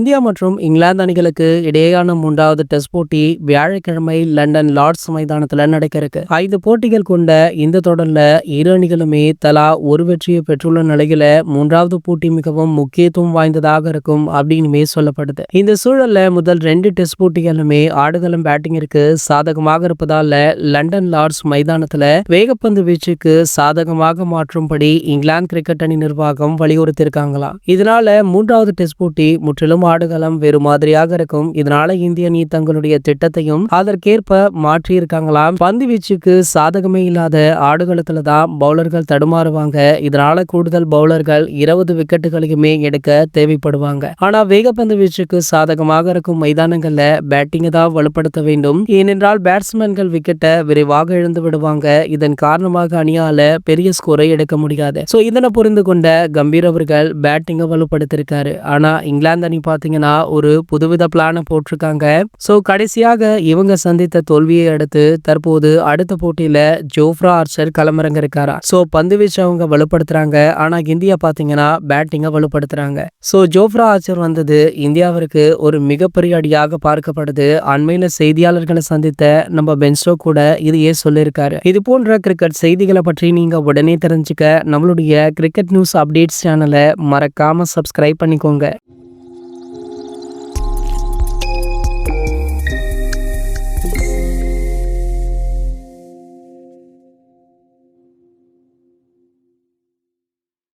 India மற்றும் இங்கிலாந்து அணிகளுக்கு இடையேயான மூன்றாவது டெஸ்ட் போட்டி வியாழக்கிழமை லண்டன் லார்ட்ஸ் மைதானத்துல நடக்க இருக்கு. ஐந்து போட்டிகள் கொண்ட இந்த தொடர்ல இரு அணிகளுமே தலா ஒரு வெற்றியை பெற்றுள்ள நிலையில மூன்றாவது போட்டி மிகவும் முக்கியத்துவம் வாய்ந்ததாக இருக்கும் அப்படின்னுமே சொல்லப்படுது. இந்த சூழல்ல முதல் ரெண்டு டெஸ்ட் போட்டிகளுமே ஆடுகளம் பேட்டிங்கிற்கு சாதகமாக இருப்பதால லண்டன் லார்ட்ஸ் மைதானத்துல வேகப்பந்து வீச்சுக்கு சாதகமாக மாற்றும்படி இங்கிலாந்து கிரிக்கெட் அணி நிர்வாகம் வலியுறுத்தியிருக்காங்களாம் இதனால மூன்றாவது டெஸ்ட் போட்டி முற்றிலும் ஆடுகளம் வேறு மாதிரியாக இருக்கும். இதனால இந்திய அணி தங்களுடைய திட்டத்தையும் அதற்கேற்ப மாற்றி இருக்காங்களாம் பந்து வீச்சுக்கு சாதகமே இல்லாத ஆடுகளத்துல தான் பவுலர்கள் தடுமாறுவாங்க. இதனால கூடுதல் பவுலர்கள் இருபது விக்கெட்டுகளையுமே எடுக்க தேவைப்படுவாங்க. ஆனா வேகப்பந்து வீச்சுக்கு சாதகமாக இருக்கும் மைதானங்கள்ல பேட்டிங்கை தான் வலுப்படுத்த வேண்டும். ஏனென்றால் பேட்ஸ்மேன்கள் விக்கெட்டை விரைவாக இழந்து விடுவாங்க. இதன் காரணமாக அணியால பெரிய ஸ்கோரை எடுக்க முடியாது. சோ இதனை புரிந்து கொண்ட கம்பீர் அவர்கள் பேட்டிங்கை வலுப்படுத்திருக்காரு ஆனா இங்கிலாந்து அணி பார்த்தீங்கன்னா ஒரு புதுவித பிளானை போட்டிருக்காங்க. ஸோ கடைசியாக இவங்க சந்தித்த தோல்வியை அடுத்து தற்போது அடுத்த போட்டியில ஜோஃப்ரா ஆர்ச்சர் களமிறங்க இருக்காரா ஸோ பந்து வீச்சு அவங்க வலுப்படுத்துறாங்க. ஆனால் இந்தியா பார்த்தீங்கன்னா பேட்டிங்கை வலுப்படுத்துறாங்க. ஸோ ஜோஃப்ரா ஆர்ச்சர் வந்தது இந்தியாவிற்கு ஒரு மிகப்பெரிய அடியாக பார்க்கப்படுது. அண்மையில் செய்தியாளர்களை சந்தித்த நம்ம பென்ஸ்டோ கூட இதையே சொல்லியிருக்காரு. இது போன்ற கிரிக்கெட் செய்திகளை பற்றி நீங்க உடனே தெரிஞ்சுக்க நம்மளுடைய கிரிக்கெட் நியூஸ் அப்டேட்ஸ் சேனலை மறக்காம சப்ஸ்கிரைப் பண்ணிக்கோங்க.